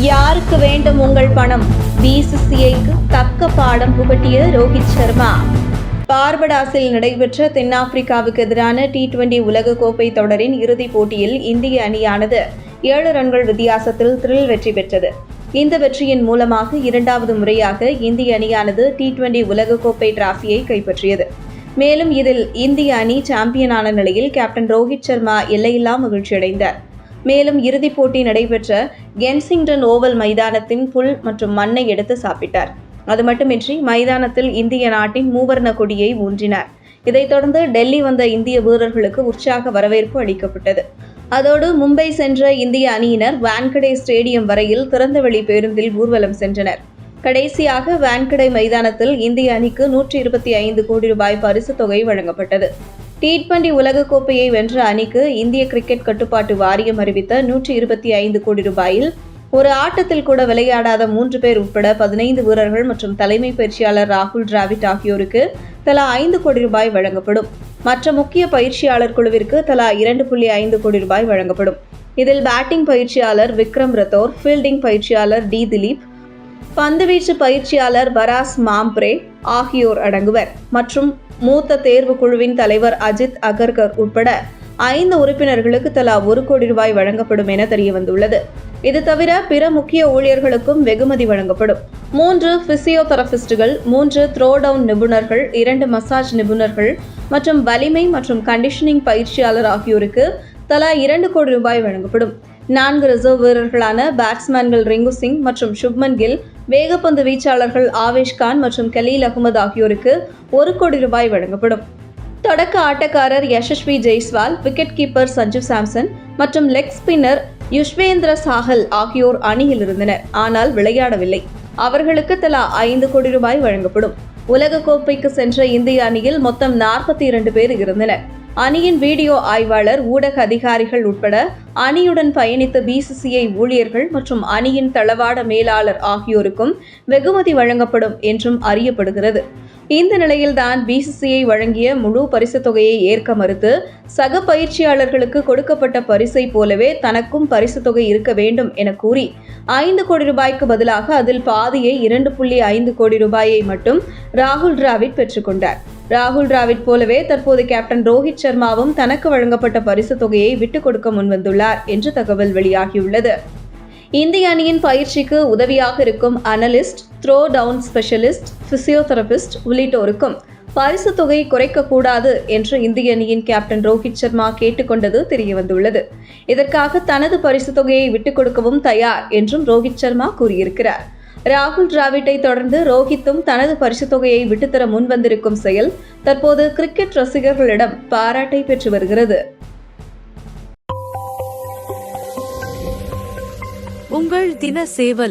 யாருக்கு வேண்டும் உங்கள் பணம்? பிசிசிஐக்கு தக்க பாடம் புகட்டிய ரோஹித் சர்மா. பார்படாஸில் நடைபெற்ற தென்னாப்பிரிக்காவுக்கு எதிரான டி டுவெண்டி உலகக்கோப்பை தொடரின் இறுதிப் போட்டியில் இந்திய அணியானது ஏழு ரன்கள் வித்தியாசத்தில் த்ரில் வெற்றி பெற்றது. இந்த வெற்றியின் மூலமாக இரண்டாவது முறையாக இந்திய அணியானது டி டுவெண்டி உலகக்கோப்பை டிராஃபியை கைப்பற்றியது. மேலும் இதில் இந்திய அணி சாம்பியனான நிலையில் கேப்டன் ரோஹித் சர்மா எல்லையில்லா மகிழ்ச்சியடைந்தார். மேலும் இறுதிப் போட்டி நடைபெற்ற கென்சிங்டன் ஓவல் மைதானத்தின் புல் மற்றும் மண்ணை எடுத்து சாப்பிட்டார். அது மட்டுமின்றி மைதானத்தில் இந்திய நாட்டின் மூவர்ண கொடியை ஊன்றினார். இதைத் தொடர்ந்து டெல்லி வந்த இந்திய வீரர்களுக்கு உற்சாக வரவேற்பு அளிக்கப்பட்டது. அதோடு மும்பை சென்ற இந்திய அணியினர் வான்கடே ஸ்டேடியம் வரையில் திறந்தவெளி பேருந்தில் ஊர்வலம் சென்றனர். கடைசியாக வான்கடை மைதானத்தில் இந்திய அணிக்கு நூற்றி இருபத்தி ஐந்து கோடி ரூபாய் பரிசுத் தொகை வழங்கப்பட்டது. டி டுவெண்டி உலகக்கோப்பையை வென்ற அணிக்கு இந்திய கிரிக்கெட் கட்டுப்பாட்டு வாரியம் அறிவித்த நூற்றி இருபத்தி ஐந்து கோடி ரூபாயில் ஒரு ஆட்டத்தில் கூட விளையாடாத மூன்று பேர் உட்பட பதினைந்து வீரர்கள் மற்றும் தலைமை பயிற்சியாளர் ராகுல் டிராவிட் ஆகியோருக்கு தலா ஐந்து கோடி ரூபாய் வழங்கப்படும். மற்ற முக்கிய பயிற்சியாளர் குழுவிற்கு தலா இரண்டு புள்ளி ஐந்து கோடி ரூபாய் வழங்கப்படும். இதில் பேட்டிங் பயிற்சியாளர் விக்ரம் ரத்தோர் ஃபீல்டிங் பயிற்சியாளர் டி திலீப் பந்துவீச்சு பயிற்சியாளர் பராஸ் மாம்ப்ரே ஆகியோர் அடங்குவர். மற்றும் மூத்த தேர்வு குழுவின் தலைவர் அஜித் அகர்கர் உட்பட ஐந்து உறுப்பினர்களுக்கு தலா ஒரு கோடி ரூபாய் வழங்கப்படும் என தெரியவந்துள்ளது. இது தவிர பிற முக்கிய ஊழியர்களுக்கும் வெகுமதி வழங்கப்படும். மூன்று பிசியோதெரபிஸ்டுகள் மூன்று த்ரோ டவுன் நிபுணர்கள் இரண்டு மசாஜ் நிபுணர்கள் மற்றும் வலிமை மற்றும் கண்டிஷனிங் பயிற்சியாளர் ஆகியோருக்கு தலா இரண்டு கோடி ரூபாய் வழங்கப்படும். நான்கு ரிசர்வ் வீரர்களான பேட்ஸ்மேன்கள் ரிங்கு சிங் மற்றும் சுப்மன் கில் வேகப்பந்து வீச்சாளர்கள் ஆவேஷ் கான் மற்றும் கலீல் அகமது ஆகியோருக்கு ஒரு கோடி ரூபாய் வழங்கப்படும். தொடக்க ஆட்டக்காரர் யசஸ்வி ஜெய்ஸ்வால் விக்கெட் கீப்பர் சஞ்சு சாம்சன் மற்றும் லெக் ஸ்பின்னர் யுஷ்வேந்திர சாகல் ஆகியோர் அணியில் இருந்தனர். ஆனால் விளையாடவில்லை. அவர்களுக்கு தலா ஐந்து கோடி ரூபாய் வழங்கப்படும். உலகக்கோப்பைக்கு சென்ற இந்திய அணியில் மொத்தம் நாற்பத்தி இரண்டு பேர் இருந்தனர். அணியின் வீடியோ ஆய்வாளர் ஊடக அதிகாரிகள் உட்பட அணியுடன் பயணித்த பிசிசிஐ ஊழியர்கள் மற்றும் அணியின் தளவாட மேலாளர் ஆகியோருக்கும் வெகுமதி வழங்கப்படும் என்றும் அறியப்படுகிறது. இந்த நிலையில்தான் பிசிசிஐ வழங்கிய முழு பரிசுத் தொகையை ஏற்க மறுத்து சக பயிற்சியாளர்களுக்கு கொடுக்கப்பட்ட பரிசை போலவே தனக்கும் பரிசுத் தொகை இருக்க வேண்டும் என கூறி ஐந்து கோடி ரூபாய்க்கு பதிலாக அதில் பாதியை இரண்டு புள்ளி ஐந்து கோடி ரூபாயை மட்டும் ராகுல் டிராவிட் பெற்றுக்கொண்டார் ராகுல் டிராவிட் போலவே தற்போது கேப்டன் ரோஹித் சர்மாவும் தனக்கு வழங்கப்பட்ட பரிசு தொகையை விட்டுக் கொடுக்க முன்வந்துள்ளார் என்று தகவல் வெளியாகியுள்ளது. இந்திய அணியின் பயிற்சிக்கு உதவியாக இருக்கும் analyst throw down specialist physiotherapist உள்ளிட்டோருக்கும் பரிசு தொகையை குறைக்கக்கூடாது என்று இந்திய அணியின் கேப்டன் ரோஹித் சர்மா கேட்டுக்கொண்டது தெரியவந்துள்ளது. இதற்காக தனது பரிசு தொகையை விட்டுக் கொடுக்கவும் தயார் என்றும் ரோஹித் சர்மா கூறியிருக்கிறார். ராகுல் டிராவிட்டை தொடர்ந்து ரோஹித்தும் தனது பரிசு தொகையை விட்டுத்தர முன்வந்திருக்கும் செயல் தற்போது கிரிக்கெட் ரசிகர்களிடம் பாராட்டை பெற்று வருகிறது. உங்கள் தின சேவல்